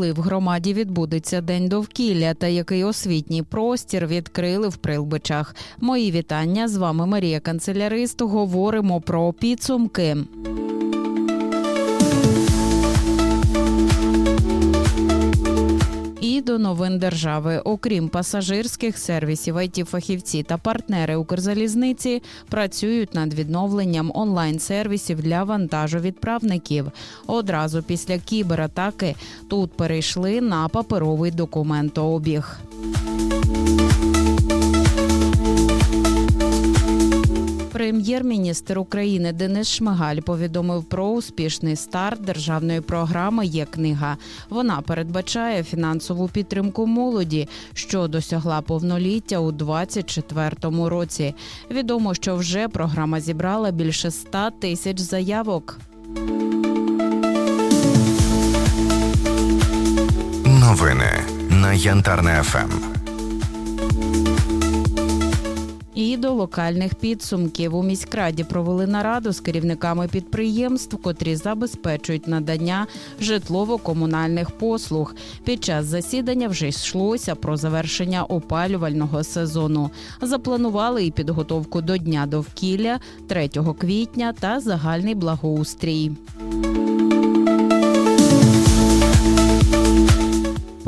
Коли в громаді відбудеться день довкілля та який освітній простір відкрили в Прилбичах. Мої вітання з вами Марія Канцелярист. Говоримо про підсумки. Новин держави, окрім пасажирських сервісів, it фахівці та партнери Укрзалізниці працюють над відновленням онлайн-сервісів для вантажовідправників. Одразу після кібератаки тут перейшли на паперовий документообіг. Прем'єр-міністр України Денис Шмигаль повідомив про успішний старт державної програми Є книга. Вона передбачає фінансову підтримку молоді, що досягла повноліття у 2024 році. Відомо, що вже програма зібрала більше 100 тисяч заявок. Новини на Янтарне ФМ. І до локальних підсумків у міськраді провели нараду з керівниками підприємств, котрі забезпечують надання житлово-комунальних послуг. Під час засідання вже йшлося про завершення опалювального сезону. Запланували і підготовку до дня довкілля 3 квітня та загальний благоустрій.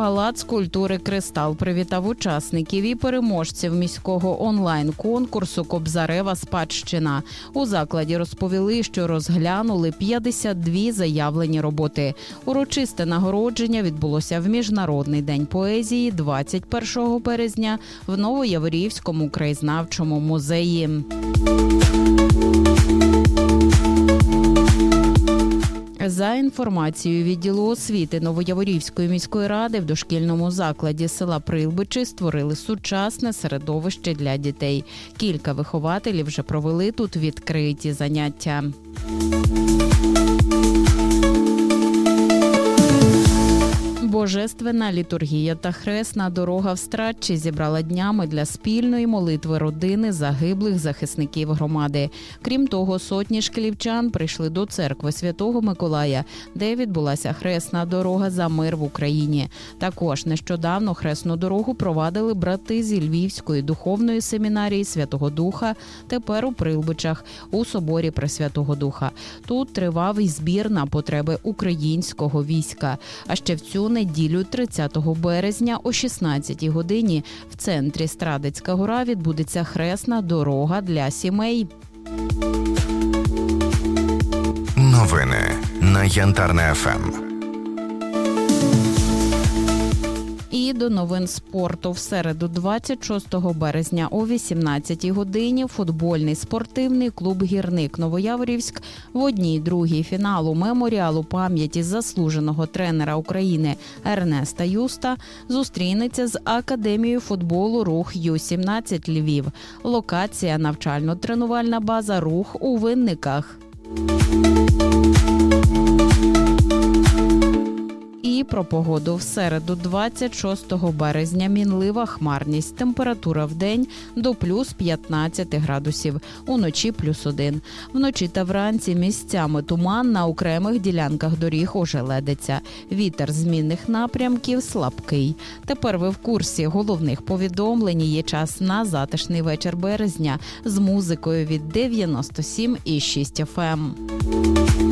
Палац культури Кристал привітав учасників і переможців міського онлайн-конкурсу Кобзарева спадщина. У закладі розповіли, що розглянули 52 заявлені роботи. Урочисте нагородження відбулося в міжнародний день поезії 21 березня в Новояворівському краєзнавчому музеї. Інформацією відділу освіти Новояворівської міської ради в дошкільному закладі села Прилбичі створили сучасне середовище для дітей. Кілька вихователів вже провели тут відкриті заняття. Божественна літургія та хресна дорога в Стратчі зібрала днями для спільної молитви родини загиблих захисників громади. Крім того, сотні шкілівчан прийшли до церкви Святого Миколая, де відбулася хресна дорога за мир в Україні. Також нещодавно хресну дорогу провадили брати зі Львівської духовної семінарії Святого Духа. Тепер у Прилбичах у соборі Пресвятого Духа. Тут тривав і збір на потреби українського війська. А ще в цю неділю, 30 березня, о 16 годині, в центрі Страдицька гора відбудеться хресна дорога для сімей. Новини на Янтарне ФМ. До новин спорту в середу, 26 березня о 18 годині. Футбольний спортивний клуб Гірник Новояворівськ в одній другій фіналу меморіалу пам'яті заслуженого тренера України Ернеста Юста зустрінеться з академією футболу Рух Ю-17 Львів. Локація навчально-тренувальна база Рух у Винниках. Про погоду в середу, 26 березня, мінлива хмарність. Температура в день до плюс 15 градусів, уночі плюс 1. Вночі та вранці місцями туман на окремих ділянках доріг ожеледиться. Вітер змінних напрямків слабкий. Тепер ви в курсі головних повідомлень. Є час на затишний вечір березня з музикою від 97,6 FM.